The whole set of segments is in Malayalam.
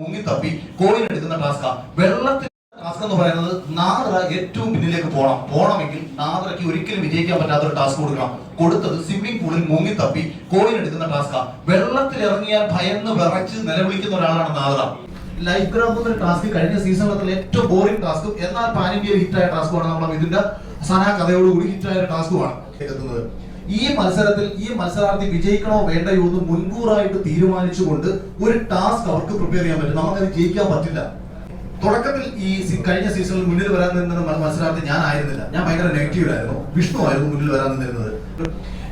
മുങ്ങി തപ്പി കോയിൻ എടുക്കുന്ന ടാസ്ക വെള്ളത്തിൽ ടാസ്ക് എന്ന് പറയുന്നത് നാദ്ര ഏറ്റവും പിന്നിലേക്ക് പോകണം പോകണമെങ്കിൽ നാദ്രയ്ക്ക് ഒരിക്കലും വിജയിക്കാൻ പറ്റാത്ത ഒരു ടാസ്ക് കൊടുക്കണം. കൊടുത്തത് സ്വിമ്മിംഗ് പൂളിൽ മുങ്ങി തപ്പി കോയിൻ എടുക്കുന്ന ടാസ്ക വെള്ളത്തിൽ ഇറങ്ങിയാൽ ഭയന്ന് വിറച്ച് നിലവിളിക്കുന്ന ഒരാളാണ് നാദ്ര ലൈഫ് ഗ്രാഫ് എന്ന ടാസ്ക് കഴിഞ്ഞ സീസണിലെ ഏറ്റവും ബോറിംഗ് ടാസ്കും. എന്നാൽ പാൻ ഇന്ത്യയിൽ ഹിറ്റായ ടാസ്കുമാണ് നമ്മൾ ഇതിന്റെ സനാ കഥയോടുകൂടി ഹിറ്റായ ടാസ്കുമാണ് എത്തുന്നത്. ഈ മത്സരത്തിൽ ഈ മത്സരാർത്ഥി വിജയിക്കണോ വേണ്ടയോ എന്ന് മുൻകൂറായിട്ട് തീരുമാനിച്ചുകൊണ്ട് ഒരു ടാസ്ക് അവർക്ക് പ്രിപ്പയർ ചെയ്യാൻ പറ്റും. നമുക്കത് ജയിക്കാൻ പറ്റില്ല. തുടക്കത്തിൽ ഈ കഴിഞ്ഞ സീസണിൽ മുന്നിൽ വരാൻ നിന്ന മത്സരാർത്ഥി ഞാൻ ആയിരുന്നില്ല. ഞാൻ ഭയങ്കര നെഗറ്റീവിലായിരുന്നു വിഷ്ണു ആയിരുന്നു മുന്നിൽ വരാൻ നിന്നിരുന്നത്.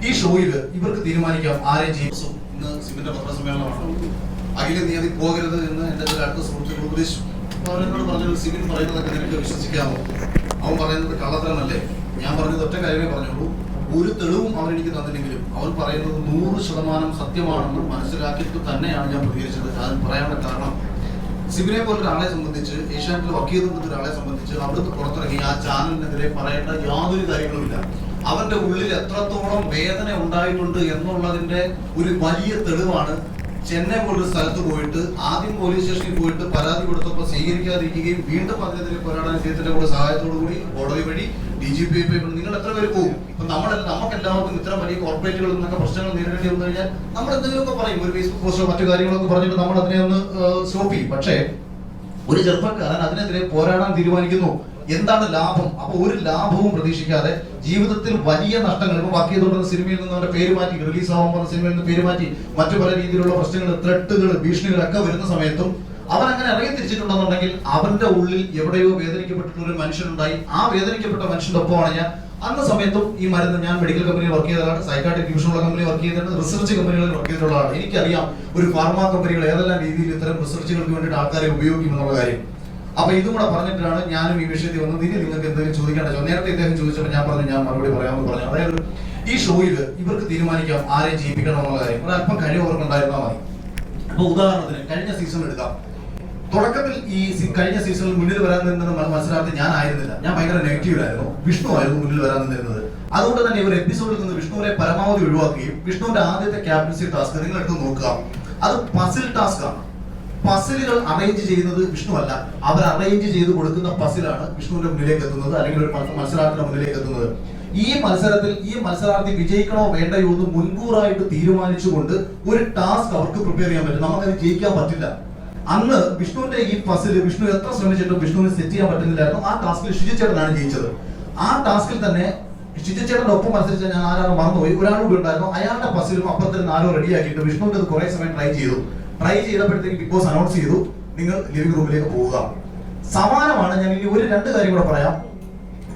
ഈ ഷോയിൽ ഇവർക്ക് തീരുമാനിക്കാം. ആരെ ജയിക്കും ഇന്ന് സിമിന്റെ പത്രസമ്മേളനമാണ്. അഖില നീതി പോകരുത് എന്ന് എന്റെ ചില അടുത്ത സുഹൃത്തുക്കൾ ഉപദേശിച്ചു. അവരെന്നോട് പറഞ്ഞത് സിമിൻ പറയുന്നതൊക്കെ നിനക്ക് വിശ്വസിക്കാമോ? അവൻ പറയുന്നത് കള്ളത്തരമല്ലേ? ഞാൻ പറഞ്ഞത് ഒറ്റ കാര്യമേ പറഞ്ഞുള്ളൂ. ഒരു തെളിവും അവർ എനിക്ക് തന്നില്ലെങ്കിലും അവർ പറയുന്നത് നൂറ് ശതമാനം സത്യമാണെന്ന് മനസ്സിലാക്കിയിട്ട് തന്നെയാണ് ഞാൻ പ്രതികരിച്ചത്. അത് പറയാനുള്ള കാരണം സിബിനെ പോലെ ഒരാളെ സംബന്ധിച്ച് ഏഷ്യാനെറ്റിൽ വർക്ക് ചെയ്തിരുന്ന ഒരാളെ സംബന്ധിച്ച് അവിടുന്ന് പുറത്തിറങ്ങി ആ ചാനലിനെതിരെ പറയേണ്ട യാതൊരു കാര്യങ്ങളുമില്ല. അവരുടെ ഉള്ളിൽ എത്രത്തോളം വേദന ഉണ്ടായിട്ടുണ്ട് എന്നുള്ളതിന്റെ ഒരു വലിയ തെളിവാണ് ചെന്നൈ പോലൊരു സ്ഥലത്ത് പോയിട്ട് ആദ്യം പോലീസ് സ്റ്റേഷനിൽ പോയിട്ട് പരാതി കൊടുത്തപ്പോൾ സ്വീകരിക്കാതിരിക്കുകയും വീണ്ടും അതിനെതിരെ പോരാടാൻ ഇദ്ദേഹത്തിന്റെ കൂടെ സഹായത്തോടു കൂടി കോടതി വഴി ഡി ജി പി നിങ്ങൾ എത്ര പേര് പോകും ഇപ്പൊ നമ്മൾ നമുക്ക് എല്ലാവർക്കും ഇത്ര വലിയ കോർപ്പറേറ്റുകളിൽ നിന്നൊക്കെ പ്രശ്നങ്ങൾ നേരിടേണ്ടി വന്നു കഴിഞ്ഞാൽ നമ്മൾ എന്തെങ്കിലുമൊക്കെ പറയും. ഒരു ഫേസ്ബുക്ക് പോസ്റ്റോ മറ്റു കാര്യങ്ങളൊക്കെ പറഞ്ഞിട്ട് നമ്മൾ അതിനെ ഒന്ന് സ്റ്റോപ്പ് ചെയ്യും. പക്ഷേ ഒരു ചെറുപ്പക്കാരൻ അതിനെതിരെ പോരാടാൻ തീരുമാനിക്കുന്നു. എന്താണ് ലാഭം? അപ്പൊ ഒരു ലാഭവും പ്രതീക്ഷിക്കാതെ ജീവിതത്തിൽ വലിയ നഷ്ടങ്ങൾ ഇപ്പൊ ബാക്കി ചെയ്തുകൊണ്ടിരുന്ന സിനിമയിൽ നിന്ന് അവരുടെ പേര് മാറ്റി റിലീസ് ആവാൻ സിനിമയിൽ നിന്ന് പേര് മാറ്റി മറ്റു പല രീതിയിലുള്ള പ്രശ്നങ്ങൾ ത്രെട്ടുകൾ ഭീഷണികളൊക്കെ വരുന്ന സമയത്തും അവൻ അങ്ങനെ ഇറങ്ങി തിരിച്ചിട്ടുണ്ടെന്നുണ്ടെങ്കിൽ അവന്റെ ഉള്ളിൽ എവിടെയോ വേദനിക്കപ്പെട്ടിട്ടുള്ള ഒരു മനുഷ്യനുണ്ടായി. ആ വേദനിക്കപ്പെട്ട മനുഷ്യന്റെ ഒപ്പമാണ് ഞാൻ അന്ന സമയത്തും ഈ മരുന്ന് ഞാൻ മെഡിക്കൽ കമ്പനിയിൽ വർക്ക് ചെയ്തതാണ്. സൈക്കാട്രിക് ഡിവിഷനുള്ള കമ്പനി വർക്ക് ചെയ്തിട്ടുണ്ട്. റിസർച്ച് കമ്പനികളിൽ വർക്ക് ചെയ്തിട്ടുള്ളതാണ്. എനിക്കറിയാം ഒരു ഫാർമ കമ്പനികൾ ഏതെല്ലാം രീതിയിൽ ഇത്തരം റിസർച്ചുകൾക്ക് വേണ്ടിയിട്ട് ആൾക്കാരെ ഉപയോഗിക്കും എന്നുള്ള കാര്യം. അപ്പൊ ഇതും കൂടെ പറഞ്ഞിട്ടാണ് ഞാനും ഈ വിഷയത്തിൽ വന്നത്. ഇനി നിങ്ങൾക്ക് എന്തെങ്കിലും ചോദിക്കേണ്ട നേരത്തെ ഇദ്ദേഹം ചോദിച്ചപ്പോൾ ഞാൻ പറഞ്ഞു ഞാൻ മറുപടി പറയാമെന്ന് പറഞ്ഞു. അതായത് ഈ ഷോയിൽ ഇവർക്ക് തീരുമാനിക്കാം ആരെ ജീവിക്കണം എന്നുള്ള കാര്യം. ഒരല്പം കഴിവ് അവർക്ക് ഉണ്ടായിരുന്നാൽ മതി. അപ്പൊ ഉദാഹരണത്തിന് കഴിഞ്ഞ സീസൺ എടുക്കാം. തുടക്കത്തിൽ ഈ കഴിഞ്ഞ സീസണിൽ മുന്നിൽ വരാൻ നിന്നത് മത്സരാർത്ഥി ഞാൻ ആയിരുന്നില്ല. ഞാൻ ഭയങ്കര നെഗറ്റീവിലായിരുന്നു വിഷ്ണു ആയിരുന്നു മുന്നിൽ വരാൻ നിന്നിരുന്നത്. അതുകൊണ്ട് തന്നെ ഇവർ എപ്പിസോഡിൽ നിന്ന് വിഷ്ണുവിനെ പരമാവധി ഒഴിവാക്കുകയും വിഷ്ണുവിന്റെ ആദ്യത്തെ ക്യാപ്റ്റൻസി ടാസ്ക് നിങ്ങൾ എടുത്ത് നോക്കുക. അത് പസിൽ ടാസ്ക് ആണ്. പസിലുകൾ അറേഞ്ച് ചെയ്യുന്നത് വിഷ്ണു അല്ല. അവർ അറേഞ്ച് ചെയ്ത് കൊടുക്കുന്ന പസിലാണ് വിഷ്ണുവിന്റെ മുന്നിലേക്ക് എത്തുന്നത് അല്ലെങ്കിൽ ഒരു മത്സരാർത്ഥിയുടെ മുന്നിലേക്ക് എത്തുന്നത്. ഈ മത്സരത്തിൽ ഈ മത്സരാർത്ഥി വിജയിക്കണോ വേണ്ടയോ എന്ന് മുൻകൂറായിട്ട് തീരുമാനിച്ചുകൊണ്ട് ഒരു ടാസ്ക് അവർക്ക് പ്രിപ്പയർ ചെയ്യാൻ പറ്റും. നമുക്കത് ജയിക്കാൻ പറ്റില്ല. അന്ന് വിഷ്ണുവിന്റെ ഈ പസിൽ വിഷ്ണു എത്ര ശ്രമിച്ചിട്ടും വിഷ്ണുവിന് സെറ്റ് ചെയ്യാൻ പറ്റുന്നില്ലായിരുന്നു. ആ ടാസ്കിൽ ഷിജിച്ചേട്ടനാണ് ജയിച്ചത്. ആ ടാസ്കിൽ തന്നെ ഷിജിച്ചേട്ടന്റെ ഒപ്പം മത്സരിച്ച ഞാൻ ആരാണ് മറന്നുപോയി? ഒരാൾ കൂടി ഉണ്ടായിരുന്നു. അയാളുടെ പസിലും അപ്പുറത്തിന് ആരോ റെഡിയാക്കിയിട്ട് വിഷ്ണുവിന്റെ കുറെ സമയം ട്രൈ ചെയ്തു. ട്രൈ ചെയ്തപ്പോഴത്തേക്ക് ബിഗ് ബോസ് അനൗൺസ് ചെയ്തു നിങ്ങൾ ലിവിംഗ് റൂമിലേക്ക് പോവുക. സമാനമാണ് ഞാൻ ഇനി ഒരു രണ്ട് കാര്യം കൂടെ പറയാം.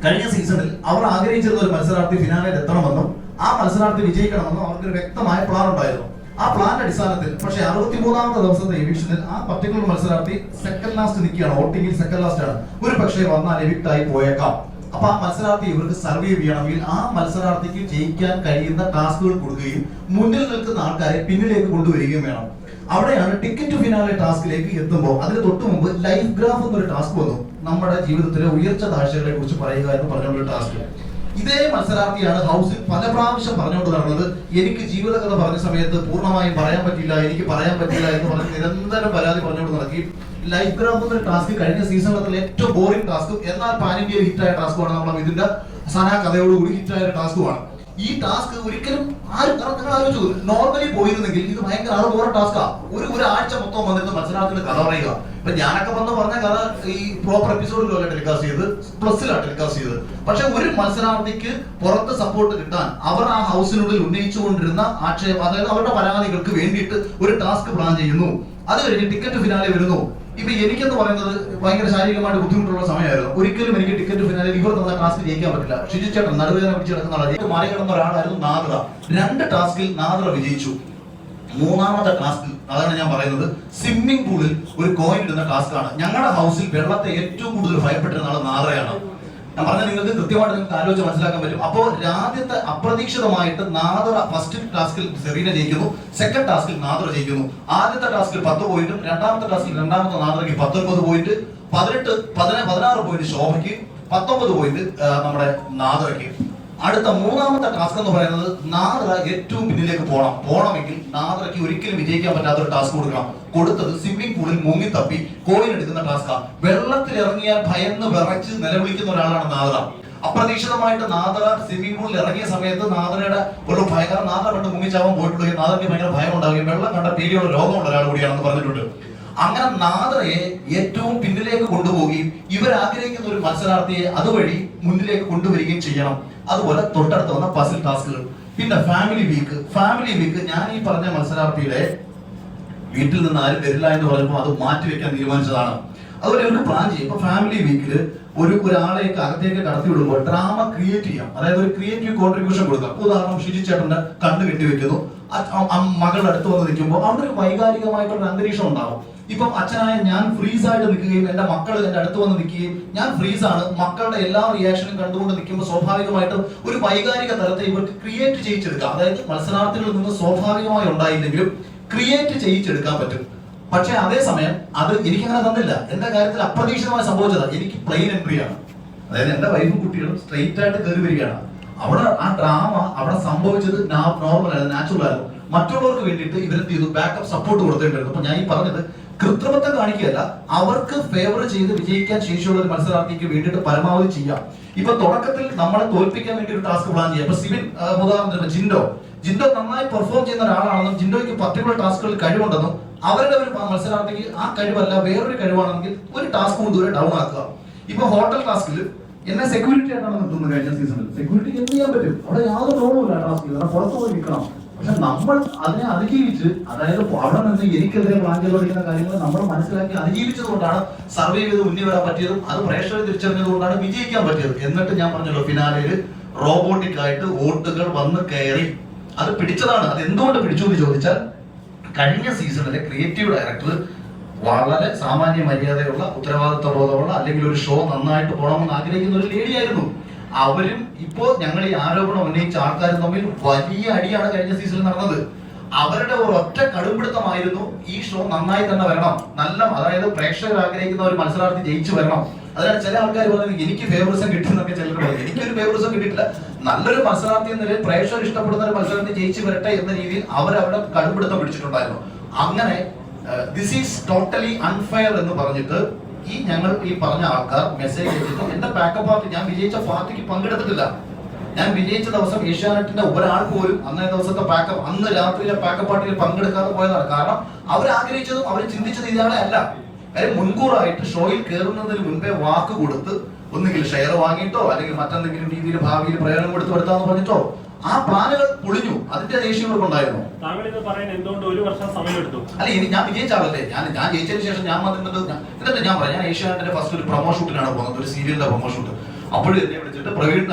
കഴിഞ്ഞ സീസണിൽ അവർ ആഗ്രഹിച്ചിരുന്ന ഒരു മത്സരാർത്ഥി ഫിനാലിൽ എത്തണമെന്നും ആ മത്സരാർത്ഥി വിജയിക്കണമെന്നും അവർക്ക് ഒരു വ്യക്തമായ പ്ലാൻ ഉണ്ടായിരുന്നു. ആ പ്ലാൻ അടിസ്ഥാനത്തിൽ പക്ഷേ അറുപത്തിമൂന്നാമത്തെ ദിവസത്തെ എവിക്ഷനിൽ ആ പർട്ടിക്കുലർ മത്സരാർത്ഥി സെക്കൻഡ് ലാസ്റ്റ് നിൽക്കുകയാണ്. വോട്ടിംഗിൽ സെക്കൻഡ് ലാസ്റ്റ് ആണ്. ഒരു പക്ഷേ വന്നാൽ എവിക്ട് ആയി പോയേക്കാം. അപ്പൊ ആ മത്സരാർത്ഥി ഇവർക്ക് സർവൈവ് ചെയ്യണമെങ്കിൽ ആ മത്സരാർത്ഥിക്ക് ജയിക്കാൻ കഴിയുന്ന ടാസ്കുകൾ കൊടുക്കുകയും മുന്നിൽ നിൽക്കുന്ന ആൾക്കാരെ പിന്നിലേക്ക് കൊണ്ടുവരികയും വേണം. അവിടെയാണ് ടിക്കറ്റ് ഫിനാലെ ടാസ്കിലേക്ക് എത്തുമ്പോൾ അതിന് തൊട്ട് മുമ്പ് ലൈഫ് ഗ്രാഫ് എന്നൊരു ടാസ്ക് വന്നു. നമ്മുടെ ജീവിതത്തിലെ ഉയർച്ച താഴ്ചകളെ കുറിച്ച് പറയുക എന്ന് പറഞ്ഞുള്ള ടാസ്ക് ഇതേ മത്സരാർത്ഥിയാണ് ഹൗസിൽ പല പ്രാവശ്യം പറഞ്ഞുകൊണ്ട് നടന്നത് എനിക്ക് ജീവിതകഥ പറഞ്ഞ സമയത്ത് പൂർണമായും പറയാൻ പറ്റില്ല എനിക്ക് പറയാൻ പറ്റില്ല എന്ന് പറഞ്ഞ് നിരന്തരം പരാതി പറഞ്ഞുകൊണ്ട് നടക്കി. ലൈഫ് ഗ്രാഫ് എന്നൊരു ടാസ്ക് കഴിഞ്ഞ സീസണിലെ ഏറ്റവും ബോറിംഗ് ടാസ്കും എന്നാൽ പാൻ ഇന്ത്യയിൽ ഹിറ്റായ ടാസ്കുമാണ് നമ്മൾ ഇതിന്റെ സന കഥയോടുകൂടി ഹിറ്റായ ടാസ്കുമാണ് ഈ ടാസ്ക് ഒരിക്കലും ആരും കാരണം നിങ്ങൾ ആലോചിച്ചു നോർമലി പോയിരുന്നെങ്കിൽ ഇത് ഭയങ്കര അത് ബോറ ടാസ്കാ ഒരു ഒരു ആഴ്ച മൊത്തം വന്നിരുന്ന മത്സരാർത്ഥിയുടെ കഥ പറയുക. ഇപ്പൊ ഞാനൊക്കെ വന്ന് പറഞ്ഞ കഥ ഈ പ്രോപ്പർ എപ്പിസോഡിലല്ല ടെലികാസ്റ്റ് ചെയ്ത്? പ്ലസിലാണ് ടെലികാസ്റ്റ് ചെയ്ത് പക്ഷെ ഒരു മത്സരാർത്ഥിക്ക് പുറത്ത് സപ്പോർട്ട് കിട്ടാൻ അവർ ആ ഹൗസിനുള്ളിൽ ഉന്നയിച്ചുകൊണ്ടിരുന്ന ആക്ഷേപം അതായത് അവരുടെ പരാതികൾക്ക് വേണ്ടിയിട്ട് ഒരു ടാസ്ക് പ്ലാൻ ചെയ്യുന്നു. അത് കഴിഞ്ഞ് ടിക്കറ്റ് ഫിനാലെ വരുന്നു. ഇപ്പൊ എനിക്കെന്ന് പറയുന്നത് ഭയങ്കര ശാരീരികമായിട്ട് ബുദ്ധിമുട്ടുള്ള സമയമായിരുന്നു. ഒരിക്കലും എനിക്ക് ടിക്കറ്റ് ഫിനാലിൽ ഇവർ തന്ന ടാസ്ക് ജയിക്കാൻ പറ്റില്ല. ഷിജു ചേട്ടൻ നടുവേദന പിടിച്ച് കിടക്കുന്ന ആളാണ്. മറികടന്ന ഒരാളായിരുന്നു നാദ്ര. രണ്ട് ടാസ്കിൽ നാദ്ര വിജയിച്ചു. മൂന്നാമത്തെ ടാസ്ക് അതാണ് ഞാൻ പറയുന്നത് സ്വിമ്മിംഗ് പൂളിൽ ഒരു കോയിൻ ഇടുന്ന ടാസ്ക് ആണ് ഞങ്ങളുടെ ഹൗസിൽ വെള്ളത്തെ ഏറ്റവും കൂടുതൽ ഭയപ്പെട്ടിരുന്ന ആൾ നാദ്രയാണ്. ഞാൻ പറഞ്ഞ നിങ്ങൾക്ക് കൃത്യമായിട്ട് നിങ്ങൾക്ക് ആലോചിച്ച് മനസ്സിലാക്കാൻ പറ്റും. അപ്പോൾ ആദ്യത്തെ അപ്രതീക്ഷിതമായിട്ട് നാദറ ഫസ്റ്റ് ടാസ്കിൽ സെറീന ജയിക്കുന്നു സെക്കൻഡ് ടാസ്കിൽ നാദറ ജയിക്കുന്നു. ആദ്യത്തെ ടാസ്കിൽ പത്ത് പോയിന്റും രണ്ടാമത്തെ ടാസ്കിൽ രണ്ടാമത്തെ നാദറയ്ക്ക് പത്തൊൻപത് പോയിന്റ് പതിനെട്ട് പതിന പതിനാറ് പോയിന്റ് ശോഭയ്ക്ക് പത്തൊമ്പത് പോയിന്റ് നമ്മുടെ നാദറയ്ക്ക്. അടുത്ത മൂന്നാമത്തെ ടാസ്ക് എന്ന് പറയുന്നത് നാദറ ഏറ്റവും പിന്നിലേക്ക് പോകണം. പോകണമെങ്കിൽ നാദറയ്ക്ക് ഒരിക്കലും വിജയിക്കാൻ പറ്റാത്ത ഒരു ടാസ്ക് കൊടുക്കണം. കൊടുത്തത് സ്വിമ്മിംഗ് പൂളിൽ മുങ്ങി തപ്പി കോയിൻ എടുക്കുന്ന ടാസ്ക വെള്ളത്തിൽ ഇറങ്ങിയാൽ ഭയന്ന് വിറച്ച് നിലവിളിക്കുന്ന ഒരാളാണ് നാദറ. അപ്രതീക്ഷിതമായിട്ട് നാദറ സ്വിമ്മിംഗ് പൂളിൽ ഇറങ്ങിയ സമയത്ത് നാദറയുടെ ഒരു ഭയങ്കര നാദറ കണ്ട് മുങ്ങിച്ചാവാൻ പോയിട്ടുള്ള നാദറയ്ക്ക് ഭയങ്കര ഭയം ഉണ്ടാവുകയും വെള്ളം കണ്ട പേടിയുള്ള രോഗമുള്ള ഒരാൾ കൂടിയാണെന്ന് പറഞ്ഞിട്ടുണ്ട്. അങ്ങനെ നാദറയെ ഏറ്റവും പിന്നിലേക്ക് കൊണ്ടുപോവുകയും ഇവർ ആഗ്രഹിക്കുന്ന ഒരു മത്സരാർത്ഥിയെ അതുവഴി മുന്നിലേക്ക് കൊണ്ടുവരികയും ചെയ്യണം. അതുപോലെ തൊട്ടടുത്ത് വന്ന പസിൽ ടാസ്കുകൾ പിന്നെ ഫാമിലി വീക്ക് ഫാമിലി വീക്ക് ഞാൻ ഈ പറഞ്ഞ മത്സരാർത്ഥിയുടെ വീട്ടിൽ നിന്ന് ആരും വരില്ല എന്ന് പറയുമ്പോൾ അത് മാറ്റിവെക്കാൻ തീരുമാനിച്ചതാണ്. അതുപോലെ ഇവർക്ക് പ്ലാൻ ചെയ്യും. ഇപ്പൊ ഫാമിലി വീക്കിൽ ഒരു ഒരാളെയൊക്കെ അകത്തേക്ക് കടത്തി വിടുമ്പോൾ ഡ്രാമ ക്രിയേറ്റ് ചെയ്യാം. അതായത് ഒരു ക്രിയേറ്റീവ് കോൺട്രിബ്യൂഷൻ കൊടുക്കാം ഉദാഹരണം ഷിജി ചേട്ടന്റെ കണ്ണ് കെട്ടി വെക്കുന്നു. അ- അ- അ- മകൾ അടുത്ത് വന്ന് നിൽക്കുമ്പോൾ അവിടെ ഒരു വൈകാരികമായിട്ടുള്ള അന്തരീക്ഷം ഉണ്ടാവും. ഇപ്പം അച്ഛനായ ഞാൻ ഫ്രീസ് ആയിട്ട് നിൽക്കുകയും എന്റെ മക്കൾ എന്റെ അടുത്ത് വന്ന് നിൽക്കുകയും ഞാൻ ഫ്രീസ് ആണ്. മക്കളുടെ എല്ലാ റിയാക്ഷനും കണ്ടുകൊണ്ട് നിൽക്കുമ്പോൾ സ്വാഭാവികമായിട്ടും ഒരു വൈകാരിക തലത്തെ ഇവർക്ക് ക്രിയേറ്റ് ചെയ്യിച്ചെടുക്കാം. അതായത് മത്സരാർത്ഥികളിൽ നിന്ന് സ്വാഭാവികമായി ഉണ്ടായില്ലെങ്കിലും ക്രിയേറ്റ് ചെയ്യിച്ചെടുക്കാൻ പറ്റും. പക്ഷേ അതേസമയം അത് എനിക്ക് അങ്ങനെ തന്നില്ല. എന്റെ കാര്യത്തിൽ അപ്രതീക്ഷിതമായി സംഭവിച്ചത്. എനിക്ക് പ്ലെയിൻ എൻട്രി ആണ്. അതായത് എന്റെ വൈഫും കുട്ടികളും സ്ട്രെയിറ്റ് ആയിട്ട് കയറി വരികയാണ്. അവിടെ ആ ഡ്രാമ അവിടെ സംഭവിച്ചത് നോർമൽ ആയിരുന്നു നാച്ചുറൽ ആയിരുന്നു. മറ്റുള്ളവർക്ക് വേണ്ടിയിട്ട് ഇവരെന്ത് ചെയ്തു ബാക്കപ്പ് സപ്പോർട്ട് കൊടുത്തിട്ടുണ്ടായിരുന്നു അപ്പൊ ഞാൻ ഈ പറഞ്ഞത് കൃത്രിമത്വം കാണിക്കുകയല്ല അവർക്ക് ഫേവർ ചെയ്ത് വിജയിക്കാൻ ശേഷിയുള്ള ഒരു മത്സരാർത്ഥിക്ക് വേണ്ടിയിട്ട് പരമാവധി ചെയ്യാം. ഇപ്പൊ തുടക്കത്തിൽ നമ്മളെ തോൽപ്പിക്കാൻ വേണ്ടി ഒരു ടാസ്ക് പ്ലാൻ ചെയ്യാം. ഇപ്പൊ സിവിൻ ഉദാഹരണത്തിന് ജിൻഡോ ജിൻഡോ നന്നായി പെർഫോം ചെയ്യുന്ന ഒരാളാണെന്നും ജിൻഡോയ്ക്ക് പർട്ടിക്കുലർ ടാസ്കുകളിൽ കഴിവുണ്ടെന്നും അവരുടെ ഒരു മത്സരാർത്ഥിക്ക് ആ കഴിവല്ല വേറൊരു കഴിവാണെങ്കിൽ ഒരു ടാസ്ക് കൊണ്ട് ദൂരെ ഡൗൺ ആക്കുക. ഇപ്പൊ ഹോട്ടൽ ടാസ്കിൽ എന്നെ സെക്യൂരിറ്റി ആയിട്ടാണ് നിർത്തുന്നത് കഴിഞ്ഞ സീസണിൽ സെക്യൂരിറ്റി എന്ത് ചെയ്യാൻ പറ്റും? അവിടെ യാതൊരു റോളും ഇല്ല ടാസ്കിൽ പുറത്തു പോയി നിൽക്കണം. പക്ഷെ നമ്മൾ അതിനെ അതിജീവിച്ച് അതായത് അവിടെ നിന്ന് എനിക്കെതിരെ പ്ലാൻ ചെയ്ത് പഠിക്കുന്ന കാര്യങ്ങൾ നമ്മൾ മനസ്സിലാക്കി അതിജീവിച്ചത് കൊണ്ടാണ് സർവൈവ് ചെയ്ത് മുന്നിൽ വരാൻ പറ്റിയതും അത് പ്രേക്ഷകർ തിരിച്ചറിഞ്ഞത് കൊണ്ടാണ് വിജയിക്കാൻ പറ്റിയത്. എന്നിട്ട് ഞാൻ പറഞ്ഞല്ലോ ഫിനാലയിൽ റോബോട്ടിക് ആയിട്ട് വോട്ടുകൾ വന്ന് കയറി അത് പിടിച്ചതാണ്. അത് എന്തുകൊണ്ട് പിടിച്ചു എന്ന് ചോദിച്ചാൽ കഴിഞ്ഞ സീസണിലെ ക്രിയേറ്റീവ് ഡയറക്ടർ വളരെ സാമാന്യ മര്യാദയുള്ള ഉത്തരവാദിത്തബോധമുള്ള അല്ലെങ്കിൽ ഒരു ഷോ നന്നായിട്ട് പോകണമെന്ന് ആഗ്രഹിക്കുന്ന ഒരു ലേഡിയായിരുന്നു അവരും ഇപ്പോ ഞങ്ങൾ ഈ ആരോപണം ഉന്നയിച്ച ആൾക്കാരും തമ്മിൽ വലിയ അടിയാണ് കഴിഞ്ഞ സീസണിൽ നടന്നത്. അവരുടെ ഒരു ഒറ്റ കടുംപിടുത്തമായിരുന്നു ഈ ഷോ നന്നായി തന്നെ വരണം. നല്ല അതായത് പ്രേക്ഷകർ ആഗ്രഹിക്കുന്ന ഒരു മത്സരാർത്ഥി ജയിച്ചു വരണം. അതിനാണ് ചില ആൾക്കാർ പറയുന്നത് എനിക്ക് ഫേവറിസം കിട്ടുന്നൊക്കെ ചിലർ പറയും എനിക്കൊരു ഫേവറിസം കിട്ടിയിട്ടില്ല. നല്ലൊരു മത്സരാർത്ഥി എന്ന നിലയിൽ പ്രേക്ഷകർ ഇഷ്ടപ്പെടുന്ന ഒരു മത്സരാർത്ഥി ജയിച്ചു വരട്ടെ എന്ന രീതിയിൽ അവർ അവിടെ കടുപിടുത്തം പിടിച്ചിട്ടുണ്ടായിരുന്നു. അങ്ങനെ ദിസ് ഈസ് ടോട്ടലി അൺഫെയർ എന്ന് പറഞ്ഞിട്ട് ഈ ഞങ്ങൾ ഈ പറഞ്ഞ ആൾക്കാർ മെസ്സേജ് അയച്ചിട്ട് എന്റെ ബാക്കപ്പ് പാർട്ടി ഞാൻ വിജയിച്ച പാർട്ടിക്ക് പങ്കെടുത്തിട്ടില്ല. ഞാൻ വിജയിച്ച ദിവസം ഏഷ്യാനെറ്റിന്റെ ഒരാൾ പോലും അന്നേ ദിവസത്തെ ബാക്കപ്പ് അന്ന് രാത്രിയിലെ പാക്കപ്പ് പാർട്ടിയിൽ പങ്കെടുക്കാതെ പോയതാണ്. കാരണം അവർ ആഗ്രഹിച്ചതും അവർ ചിന്തിച്ചത് ഇതാണ് അല്ല. കാര്യം മുൻകൂറായിട്ട് ഷോയിൽ കയറുന്നതിന് മുൻപേ വാക്ക് കൊടുത്ത് ഒന്നുകിൽ ഷെയർ വാങ്ങിയിട്ടോ അല്ലെങ്കിൽ മറ്റെന്തെങ്കിലും രീതിയിൽ ഭാവിയിൽ പ്രയോജനം കൊടുത്തു വരുത്താന്ന് പറഞ്ഞിട്ടോ ആ പ്ലാനുകൾ പൊളിഞ്ഞു. അതിന്റെ ദേഷ്യം ഇവർക്കുണ്ടായിരുന്നു. അല്ല ഇനി ഞാൻ വിജയിച്ചാളല്ലേ ഞാൻ ഞാൻ ജയിച്ചതിന് ശേഷം ഞാൻ വന്നിട്ടുണ്ട്. ഞാൻ- എന്നിട്ട് ഞാൻ പറയാം? ഞാൻ ഏഷ്യാനെറ്റിന്റെ ഫസ്റ്റ് ഒരു പ്രൊമോ ഷൂട്ടിനാണ് പോകുന്നത്. ഒരു സീരിയലിന്റെ പ്രൊമോ ഷൂട്ട് അപ്പോഴും എന്നെ വിളിച്ചിട്ട് പ്രവീൺ